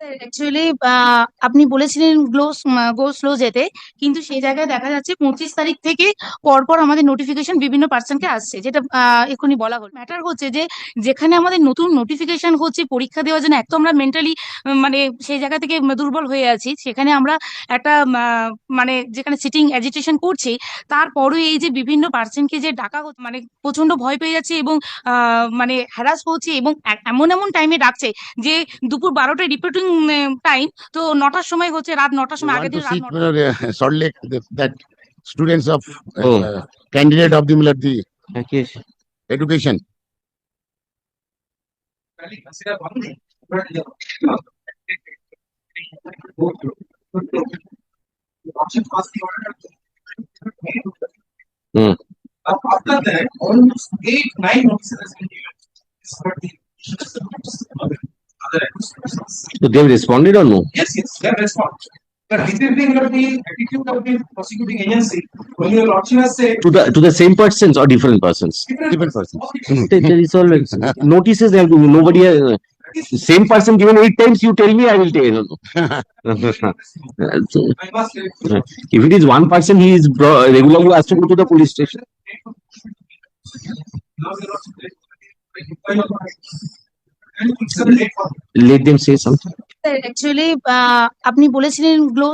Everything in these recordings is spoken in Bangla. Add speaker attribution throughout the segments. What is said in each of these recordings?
Speaker 1: অ্যাকচুয়ালি আপনি বলেছিলেন গ্লো গো স্লো যেতে, কিন্তু সেই জায়গায় দেখা যাচ্ছে পঁচিশ তারিখ থেকে পরপর আমাদের নোটিফিকেশন বিভিন্ন পার্সনকে আসছে, যেটা এক্ষুনি বলা হল। ম্যাটার হচ্ছে যে, যেখানে আমাদের নতুন নোটিফিকেশন হচ্ছে, পরীক্ষা দেওয়ার জন্য এক তো আমরা মেন্টালি মানে সেই জায়গা থেকে দুর্বল হয়ে আছি, সেখানে আমরা একটা মানে যেখানে সিটিং অ্যাজিটেশন করছি তারপরে এই যে বিভিন্ন পার্সনকে যে ডাকা মানে প্রচণ্ড ভয় পেয়ে যাচ্ছে এবং মানে হ্যারাস হচ্ছে এবং এমন এমন টাইমে ডাকছে যে দুপুর বারোটায় রিপোর্টিং টাইম তো নটার সময় হচ্ছে রাত নটার সময় আগের দিন রাত
Speaker 2: uh, students of
Speaker 3: Oh.
Speaker 2: uh, candidate of the Military
Speaker 3: Yes.
Speaker 2: education.
Speaker 3: Hmm.
Speaker 4: After that, almost eight, nine notices has been given. It's for the- actions.
Speaker 3: So they've responded or no?
Speaker 4: Yes, yes, they have responded. But receiving of the attitude of the prosecuting agency, when your lordship has said.
Speaker 3: To the to the same persons or different persons?
Speaker 2: Different persons.
Speaker 3: There there is always notices there. Nobody. Uh, same person given eight times. You tell me, I will tell. So,
Speaker 4: I must. say-
Speaker 3: if it is one person, he is bro- regularly asked to go to the police station.
Speaker 4: Now the lordship- And it's a late for.
Speaker 3: Let them say something.
Speaker 1: Actually আপনি বলেছিলেন গ্লো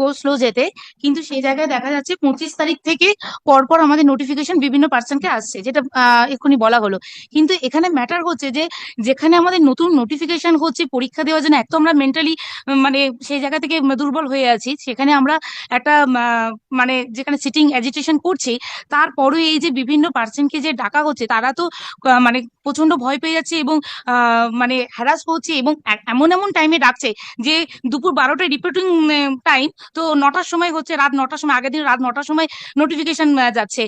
Speaker 1: গো স্লো যেতে, কিন্তু সেই জায়গায় দেখা যাচ্ছে পঁচিশ তারিখ থেকে পরপর আমাদের নোটিফিকেশন বিভিন্ন পার্সনকে আসছে, যেটা এক্ষুনি বলা হলো। কিন্তু এখানে ম্যাটার হচ্ছে যে, যেখানে আমাদের নতুন নোটিফিকেশন হচ্ছে, পরীক্ষা দেওয়ার জন্য এক তো আমরা মেন্টালি মানে সেই জায়গা থেকে দুর্বল হয়ে আছি, সেখানে আমরা একটা মানে যেখানে সিটিং এজিটেশন করছি তারপরে এই যে বিভিন্ন পার্সনকে যে ডাকা হচ্ছে, তারা তো মানে প্রচণ্ড ভয় পেয়ে যাচ্ছে এবং মানে হ্যারাস হচ্ছে এবং এমন এমন টাইমে ডাকছে যে দুপুর বারোটায় রিপোর্টিং টাইম তো নটার সময় হচ্ছে রাত নটার সময়, আগের দিন রাত নটার সময় নোটিফিকেশন যাচ্ছে।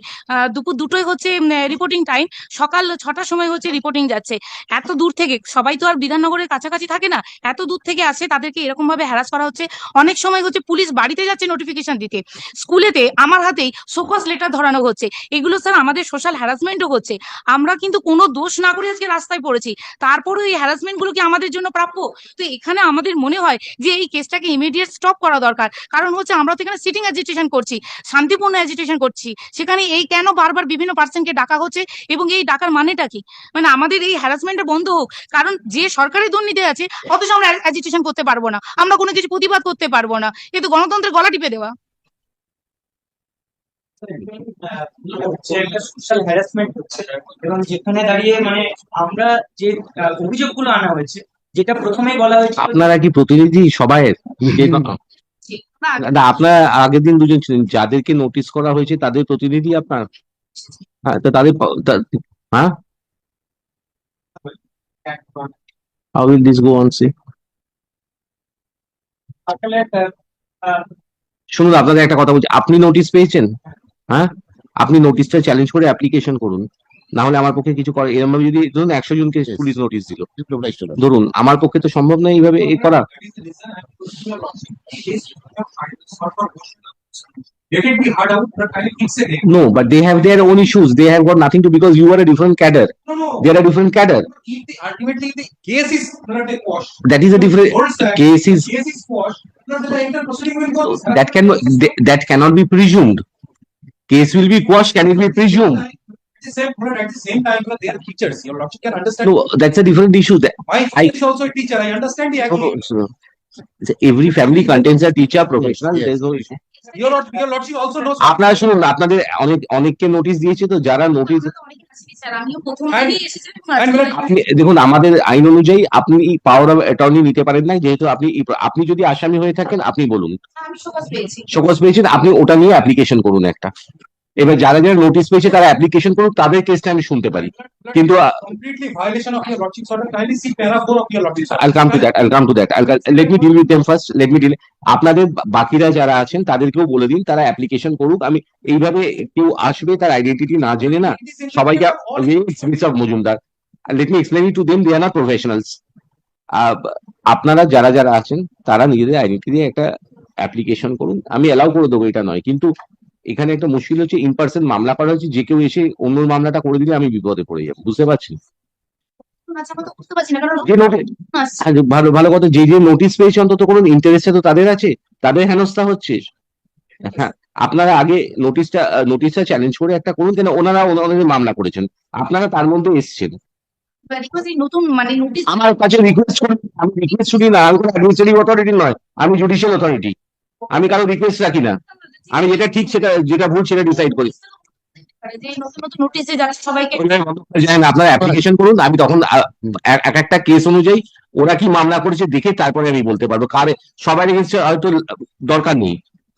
Speaker 1: দুপুর দুটোই হচ্ছে রিপোর্টিং টাইম সকাল ছটার সময় হচ্ছে রিপোর্টিং যাচ্ছে। এত দূর থেকে, সবাই তো আর বিধাননগরের কাছাকাছি থাকে না, এত দূর থেকে আসে তাদেরকে এরকম ভাবে হ্যারাস করা হচ্ছে। অনেক সময় হচ্ছে পুলিশ বাড়িতে যাচ্ছে নোটিফিকেশন দিতে। স্কুলেতে আমার হাতেই সোকস লেটার ধরানো হচ্ছে। এগুলো স্যার আমাদের সোশ্যাল হ্যারাসমেন্টও হচ্ছে। আমরা কিন্তু কোনো দোষ না করে আজকে রাস্তায় পড়েছি। তারপরেও এই হ্যারাসমেন্টগুলো কি আমাদের জন্য প্রাপ্য? তো এখানে আমাদের মনে হয় যে এই কেসটাকে ইমিডিয়েট স্টপ করা দরকার। কারণ হচ্ছে আমরা তো এখানে সিটিং অ্যাজিটেশন করছি, শান্তিপূর্ণ অ্যাজিটেশন করছি। সেখানে এই কেন বারবার বিভিন্ন পার্সনকে ডাকা হচ্ছে এবং এই ডাকার মানেটা কি? মানে আমাদের এই হ্যারাসমেন্টটা বন্ধ হোক, কারণ যে সরকারি দুর্নীতি আছে, অথচ আমরা অ্যাজিটেশন করতে পারব না। আমরা কোনো কিছু প্রতিবাদ করতে পারব না। কিন্তু গণতন্ত্রের গলা টিপে দেওয়া।
Speaker 5: এবং যেখানে দাঁড়িয়ে মানে আমরা যে অভিযোগগুলো আনা হয়েছে যেটা প্রথমেই বলা হয়েছিল
Speaker 3: আপনারা কি প্রতিনিধি সবাইয়ের?
Speaker 1: না,
Speaker 3: না আপনার আগের দিন দুজন ছিলেন। যাদেরকে নোটিশ করা হয়েছে তাদের প্রতিনিধি আপনার? হ্যাঁ তো তাদের হ্যাঁ? How will this go on সে
Speaker 5: আসলে আহ, আহ,
Speaker 3: শুনুন আপনাদের একটা কথা বলছি। আপনি নোটিশ পেয়েছেন? হ্যাঁ? আপনি নোটিশটা চ্যালেঞ্জ করে অ্যাপ্লিকেশন করুন। না হলে আমার পক্ষে কিছু করা এরকম যদি ধরুন একশো জনকে পুলিশ নোটিশ দিল. ধরুন আমার পক্ষে তো সম্ভব নয় এইভাবে এ করা
Speaker 4: be hard out, but I it.
Speaker 3: No, but they have their own issues. They have got nothing to because you are a different cadre.
Speaker 4: No, no.
Speaker 3: They are a different cadre.
Speaker 4: If the ultimately the case is not a.
Speaker 3: That is a different
Speaker 4: Hold
Speaker 3: case is
Speaker 4: Case is washed, not the entire proceeding will go.
Speaker 3: that can that cannot be presumed. Case will be quashed. Can it be presumed?
Speaker 4: The same, but at the same time, you know, they are teachers. Your lordship can understand.
Speaker 3: No, that's a different issue. That
Speaker 4: My
Speaker 3: I-
Speaker 4: is also a teacher. I understand the
Speaker 3: no, no,
Speaker 4: agony.
Speaker 3: so- so every family contains a teacher professional.
Speaker 2: yes,
Speaker 3: There's no issue.
Speaker 4: Your lord, your lordship also knows.
Speaker 3: আপনারা শুনুন আপনাদের অনেক অনেককে নোটিশ দিয়েছে তো যারা নোটিশ দেখুন আমাদের আইন অনুযায়ী আপনি পাওয়ার অফ অ্যাটর্নি নিতে পারেন না যেহেতু আপনি আপনি যদি আসামি হয়ে থাকেন আপনি বলুন
Speaker 1: শোকজ
Speaker 3: পেয়েছেন আপনি ওটা নিয়ে অ্যাপ্লিকেশন করুন একটা এবার যারা যারা নোটিশ পেয়েছে তারা অ্যাপ্লিকেশন করুক তাদের কেসটা আমি শুনতে পারি। কিন্তু. আপনাদের বাকিরা যারা আছেন তাদেরকেও বলে দিন তারা অ্যাপ্লিকেশন করুক। আমি এইভাবে কেউ আসবে তার আইডেন্টিটি না জেনে না সবাইকে Majumdar. Let me explain to them they are professionals আপনারা যারা যারা আছেন তারা নিজেদের আইডেন্টি দিয়ে একটা অ্যাপ্লিকেশন করুন। আমি এলাও করে দেবো এটা নয়। কিন্তু এখানে একটা মুশকিল হচ্ছে ইন পার্সন মামলা করা হচ্ছে যে কেউ এসে অন্য মামলাটা করে দিলে আমি বিপদে পড়ে যাব বুঝতে পারছি?
Speaker 1: আচ্ছা
Speaker 3: নোটিশ ভালো ভালো কথা যে যে নোটিশ পেয়েছে অন্তত কোনো ইন্টারেস্টে তো তাদের আছে তাদের হেনস্থা হচ্ছে। হ্যাঁ আপনারা আগে নোটিশটা নোটিশটা চ্যালেঞ্জ করে একটা করুন কেন ওনারা ওনাদের মামলা করেছেন আপনারা তার মধ্যে এসছেন।
Speaker 1: নতুন মানে
Speaker 3: আমার কাছে রিকোয়েস্ট করি আমি রিকোয়েস্ট করি না আমি কোনো অ্যাডমিনিস্ট্রেটিভ অথরিটি নয় আমি জুডিশিয়াল অথরিটি আমি কারও রিকোয়েস্ট রাখি না। আমি যেটা ঠিক সেটা যেটা ভুল সেটা ডিসাইড করি।
Speaker 1: যে নতুন নতুন নোটিশ যে যাচ্ছে সবাইকে।
Speaker 3: ওইভাবে বন্ধ করা যায় না আপনারা অ্যাপ্লিকেশন করুন আমি তখন এক এক একটা কেস অনুযায়ী ওরা কি মামলা করেছে দেখে তারপরে আমি বলতে পারব। কার সবাই এগেনস্টে হয়তো দরকার নেই।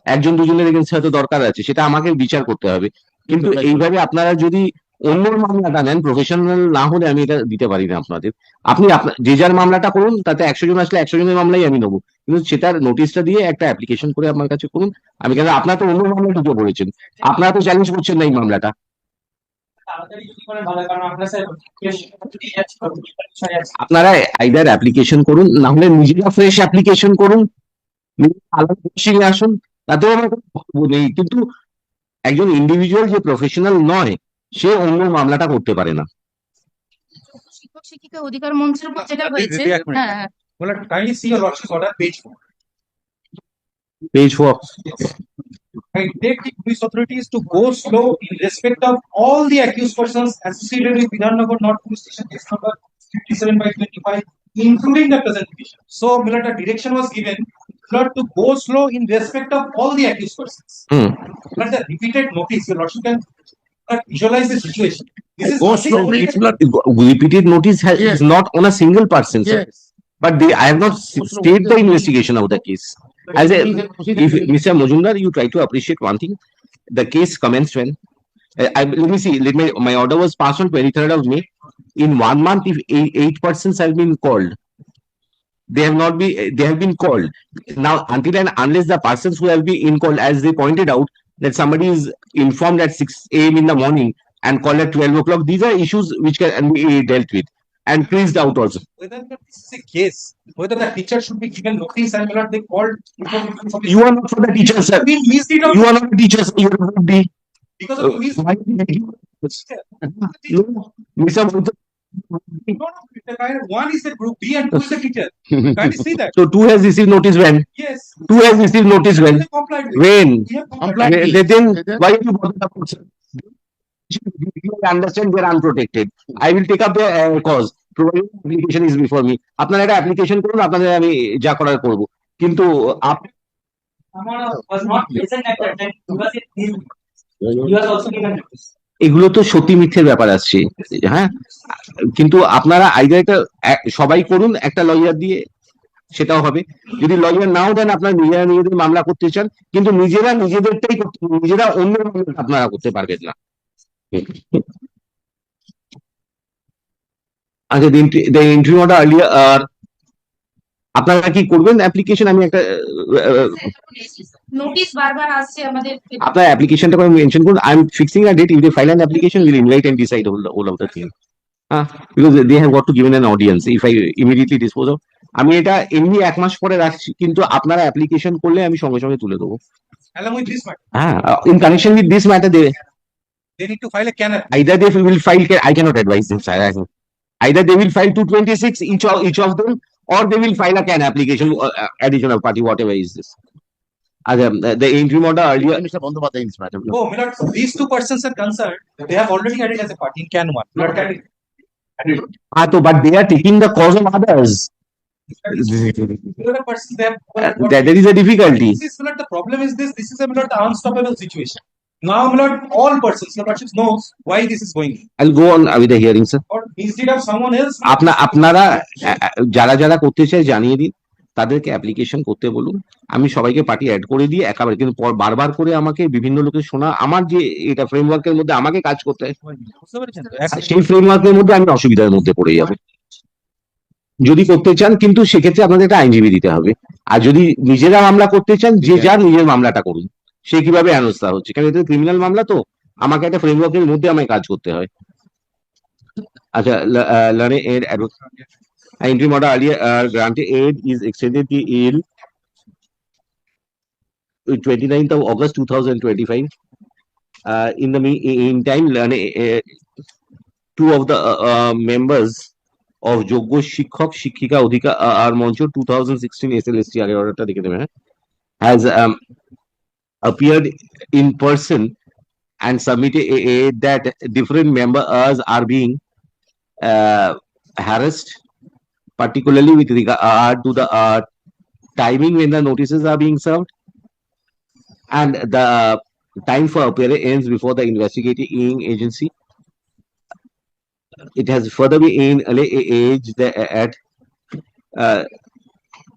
Speaker 3: একজন দুজনের এগেনস্টে হয়তো দরকার আছে সেটা আমাকে বিচার করতে হবে। কিন্তু এইভাবে আপনারা যদি অন্য মামলাটা নেন প্রফেশনাল না হলে আমি এটা দিতে পারি না আপনাদের। আপনি আপনার যে যার মামলাটা করুন তাতে একশো জন আসলে একশো জনের মামলাই আমি নেব। কিন্তু সেটার নোটিশটা দিয়ে একটা অ্যাপ্লিকেশন করে আমার কাছে করুন। আমি কেন আপনার তো অন্য মামলা ঢুকে পড়েছেন আপনারা তো চ্যালেঞ্জ করছেন না এই মামলাটা। আপনারা আইদার অ্যাপ্লিকেশন করুন না হলে নিজেরা ফ্রেশ অ্যাপ্লিকেশন করুন আলাদা আসুন তাতেও আমার নেই। কিন্তু একজন ইন্ডিভিজুয়াল যে প্রফেশনাল নয় সে অন্য মামলাটা করতে পারে না
Speaker 1: শিক্ষক শিক্ষিকা অধিকার মঞ্চের উপর যেটা হয়েছে। হ্যাঁ হ্যাঁ
Speaker 4: kindly see your lordship's order, page
Speaker 3: page four
Speaker 4: I direct the police authorities to go slow in respect of all the accused persons associated with Vidhannagar North Police Station case number fifty-seven by twenty-five, including the present petition. So, Milord, a direction was given, Milord, to go slow in respect of all the accused persons.
Speaker 3: Hmm
Speaker 4: Milord, the repeated notice, your lordship can uh, visualize the situation. This is
Speaker 2: Go
Speaker 4: nothing
Speaker 2: it's not,
Speaker 3: repeated notice has,
Speaker 2: Yes.
Speaker 3: is not on a single person sir.
Speaker 2: yes.
Speaker 3: but they I have not s- stayed the investigation of the case as a if Mr. Mojumdar, you try to appreciate one thing, the case commenced when, uh, I, let me see, let me, my order was passed on twenty-third of May. In one month, if eight, eight persons have been called, they have not been, they have been called. Now, until and unless the persons who have been in called, as they pointed out, that somebody is informed at six AM in the morning and called at twelve o'clock, these are issues which can be uh, dealt with and pleased out also.
Speaker 4: Whether this is a case, whether the teacher should be given notice and Milord, they called.
Speaker 3: You are not for the teachers, sir. You are not the teachers, you are not the.
Speaker 4: because
Speaker 3: Uh,
Speaker 4: of mis-
Speaker 3: why No, Mr.
Speaker 4: No, no, the kind of- one is the group B and two is the teacher. Can't you see that?
Speaker 3: So two has received notice when?
Speaker 4: Yes.
Speaker 3: Two has received notice when?
Speaker 4: They complied with.
Speaker 3: When?
Speaker 4: We have
Speaker 2: Complied.
Speaker 4: complied.
Speaker 3: Then then
Speaker 2: Then-
Speaker 3: why you bother about sir? You understand they are unprotected. I will take up the uh, cause. Provided application is before me. আপনারা একটা অ্যাপ্লিকেশন করুন আপনাদের আমি যা করার করব কিন্তু up
Speaker 5: Amara was not present at that time because it he, he was also given notice.
Speaker 3: এগুলো তো সত্যি মিথ্যের ব্যাপার আসছে হ্যাঁ? কিন্তু আপনারা আইদার একটা সবাই করুন, একটা লয়ার দিয়ে সেটাও হবে। যদি লয়ার নাও দেন, আপনারা নিজেরা নিজেদের মামলা করতে চান, কিন্তু নিজেরা নিজেদেরটাই করতে, নিজেরা অন্য আপনারা করতে পারবেন না। আচ্ছা এন্ট্রি অর্ডার আপনারা কি করবেন অ্যাপ্লিকেশন আমি একটা
Speaker 1: নোটিশ বারবার আসছে আমাদের
Speaker 3: আপনার অ্যাপ্লিকেশনটা করে মেনশন করুন। I am fixing a date if they file an application will invite and decide whole of the thing হ্যাঁ because they have got to given an audience if I immediately dispose of আমি এটা এমনি এক মাস পরে রাখছি কিন্তু আপনারা অ্যাপ্লিকেশন করলে আমি সঙ্গে সঙ্গে তুলে দেবো।
Speaker 4: Along with this matter,
Speaker 3: হ্যাঁ in connection with this matter they
Speaker 4: they need to file a canal.
Speaker 3: either they will file I cannot advise them sir. Either they will file 226 each of each of them or they will file a can application uh, additional party whatever is this. uh, the, the interim order earlier
Speaker 2: Mr. Bandyopadhyay in this matter.
Speaker 4: Oh, Milord, so these two persons are concerned, they have already added as a party in can one. Milord, can we-
Speaker 3: Ah, so, but they are taking the cause of others.
Speaker 4: Milord, persons, they have.
Speaker 3: Uh, That there is a difficulty.
Speaker 4: This is, Milord, the problem is this, this is a Milord, the unstoppable situation. Now, Milord, all persons, your lordship knows why this is going.
Speaker 3: I'll go on with the hearing, sir.
Speaker 4: Or instead of someone else.
Speaker 3: আপনা আপনারা আহ, আহ, যারা যারা করতে চায় জানিয়ে দিন তাদেরকে অ্যাপ্লিকেশন করতে বলুন। আমি সবাইকে পার্টি অ্যাড করে দিয়ে একেবারে কিন্তু পর- বারবার করে আমাকে বিভিন্ন লোকের শোনা আমার যে এটা ফ্রেমওয়ার্কের মধ্যে আমাকে কাজ করতে হয়? সেই ফ্রেমওয়ার্কের মধ্যে আমি অসুবিধার মধ্যে পড়ে যাব। যদি করতে চান কিন্তু সেক্ষেত্রে আপনাদের একটা আইনজীবী দিতে হবে। আর যদি নিজেরা মামলা করতে চান যে যার নিজের মামলাটা করুন সে কীভাবে হেনস্থা হচ্ছে? কারণ এটা ক্রিমিনাল মামলা তো আমাকে একটা ফ্রেমওয়ার্কের মধ্যে আমায় কাজ করতে হয়। আচ্ছা learned entry motto earlier uh, granted aid is extended till 29th of August 2025. Uh, in the meantime, uh, two of the uh, uh, members of Jogo Shikhok Shikhika Odhika uh, R Moncho 2016 SLST order has um, appeared in person and submitted uh, that different members are being harassed particularly with regard to the uh, timing when the notices are being served and the time for appearance ends before the investigating agency. It has further been age that at uh,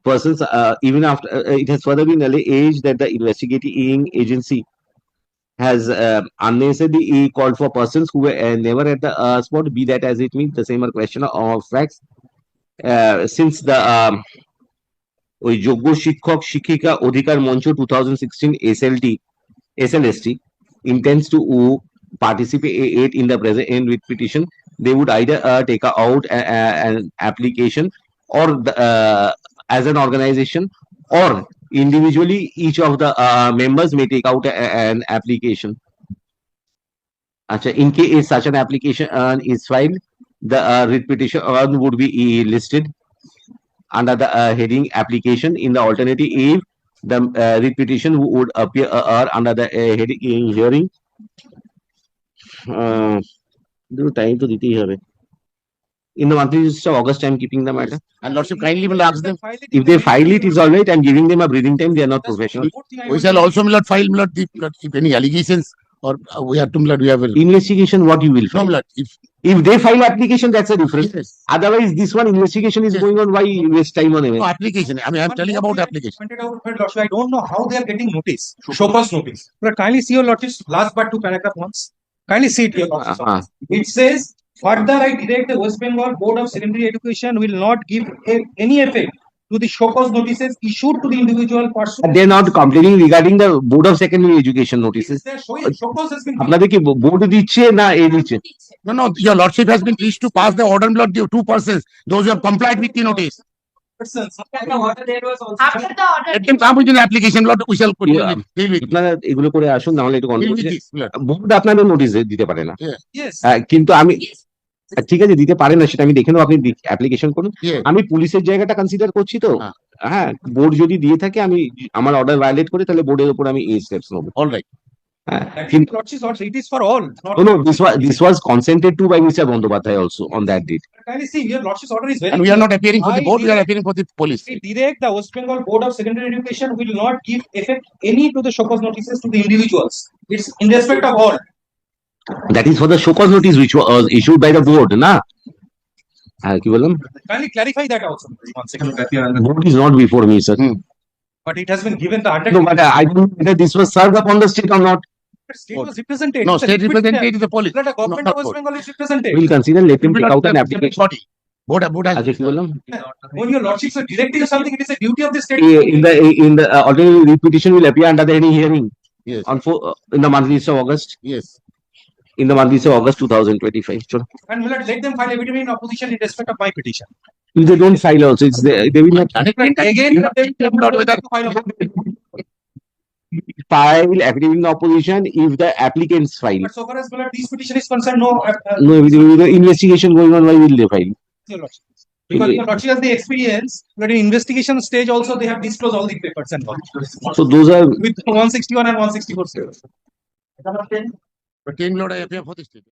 Speaker 3: persons uh, even after uh, it has further been age that the investigating agency has uh, unnecessarily called for persons who were uh, never at the uh, spot be that as it means the same question of facts uh, since the um, ওই যোগ্য শিক্ষক শিক্ষিকা অধিকার মঞ্চ two thousand sixteen SLT SLST intends to uh, participate in the present in with petition they would either uh, take out a, a- an application or the, uh, as an organization or individually each of the uh, members may take out a- a- an application Acha, in case such an application uh, is filed the uh, writ petition uh, would be uh, listed under the uh, heading application in the alternative if the uh, writ petition would appear uh, uh, under the uh, heading uh, hearing uh, দুটো time তো দিতেই হবে in the monthly list of August I'm keeping the matter
Speaker 2: And Lordship kindly will ask them,
Speaker 3: if they file it is all right I'm giving them a breathing time they are not professional
Speaker 2: we shall also Milord file Milord the, Milord, if any allegations or uh, we have to we have a,
Speaker 3: investigation what you will file
Speaker 2: Milord, if.
Speaker 3: if they file application that's a difference
Speaker 2: Yes.
Speaker 3: otherwise this one investigation is
Speaker 2: Yes.
Speaker 3: going on why waste time on it
Speaker 2: No application, I mean, I'm telling about application.
Speaker 4: Pointed out, but Lordship, I don't know how they are getting notice, show cause notice. But kindly see your Lordship's last but two paragraph once. Kindly see it here. Lordship.
Speaker 3: Uh-huh.
Speaker 4: It says, further I direct the West Bengal Board of Secondary Education will not give a- any effect to the show cause notices issued to the individual person.
Speaker 3: they're not complaining regarding the board of secondary education notices. আপনাদের কি বোর্ড দিচ্ছে না এ দিচ্ছে
Speaker 2: No, no, your Lordship has been pleased to pass the order Milord, the two persons, those who have complied with the notice.
Speaker 3: এগুলো করে আসুন নাহলে. বোর্ড আপনাদের নোটিশ দিতে পারে না হ্যাঁ, কিন্তু আমি ঠিক আছে দিতে পারেন না সেটা আমি দেখে নেব আপনি অ্যাপ্লিকেশন করুন। আমি পুলিশের জায়গাটা কনসিডার করছি তো।
Speaker 2: হ্যাঁ।,
Speaker 3: হ্যাঁ বোর্ড যদি দিয়ে থাকে আমি আমার অর্ডার ভায়োলেট করে তাহলে বোর্ডের উপর আমি এই স্টেপস নেব।
Speaker 4: Alright individuals in
Speaker 3: That is for the show cause notice which was issued by the board, না? হ্যাঁ কি বললাম?
Speaker 4: Kindly clarify that also. One second.
Speaker 3: Board is not before me, sir.
Speaker 4: But it has been given the
Speaker 3: No,
Speaker 4: undertaking.
Speaker 3: but I don't know whether this was served upon the state or not.
Speaker 4: State was represented.
Speaker 2: No,
Speaker 4: It's a
Speaker 2: state
Speaker 4: liquid
Speaker 2: representative is the police.
Speaker 4: That the government
Speaker 2: not
Speaker 4: of West
Speaker 2: board.
Speaker 4: Bengal is represented.
Speaker 3: We'll consider, let him take out an
Speaker 2: Separate
Speaker 3: application.
Speaker 2: Body. Board, board has.
Speaker 3: আচ্ছা কি বললাম?
Speaker 4: When your lordships are directing something, it is a duty of the state.
Speaker 3: Eh, In the, in the uh, alternative repetition will appear under the any hearing
Speaker 2: Yes,
Speaker 3: on four, uh, in the monthly list of August,
Speaker 2: yes.
Speaker 3: in the month, list of August two thousand twenty-five. চলো।
Speaker 4: And will let them file affidavit in opposition in respect of my petition.
Speaker 3: If they don't file also, it's they, they will not
Speaker 4: Again,
Speaker 2: You have to tell Milord whether
Speaker 4: to file a-
Speaker 3: file affidavit in opposition if the applicants file.
Speaker 4: But so far as well, this petition is concerned, no, uh, uh,
Speaker 3: No, with with the investigation going on, why will they file?
Speaker 4: your lordship. Because your lordship has the experience, but in investigation stage also, they have disclosed all the papers and all.
Speaker 3: So those are
Speaker 4: With one sixty-one and one sixty-four.
Speaker 2: இப்போ டീമിലൂടെ എഫ് എ ഫോർട്ടി സ്റ്റേറ്റ്